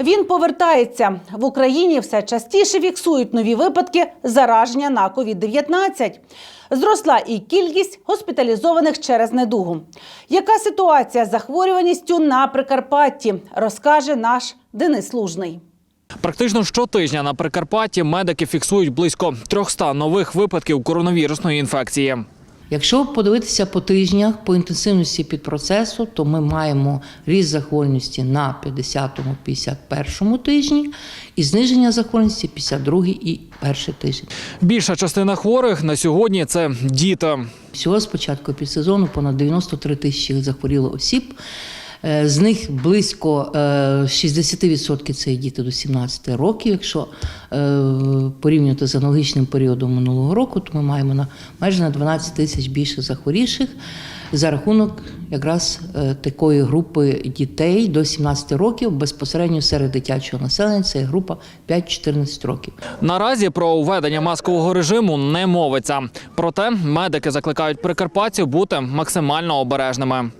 Він повертається в Україні. Все частіше фіксують нові випадки зараження на COVID-19. Зросла і кількість госпіталізованих через недугу. Яка ситуація з захворюваністю на Прикарпатті, розкаже наш Денис Лужний. Практично щотижня на Прикарпатті медики фіксують близько 300 нових випадків коронавірусної інфекції. Якщо подивитися по тижнях по інтенсивності підпроцесу, то ми маємо ріст захворюваності на 50-51 тижні і зниження захворюваності 52 і перший тиждень. Більша частина хворих на сьогодні це діти. Всього з початку підсезону понад 93 тисячі захворіло осіб. Е, З них близько е, 60% це діти до 17 років. Якщо е, порівнювати з аналогічним періодом минулого року, то ми маємо на майже на 12 тисяч більше захворівших за рахунок якраз е, такої групи дітей до 17 років безпосередньо серед дитячого населення. Це група 5-14 років. Наразі про введення маскового режиму не мовиться. Проте медики закликають прикарпатців бути максимально обережними.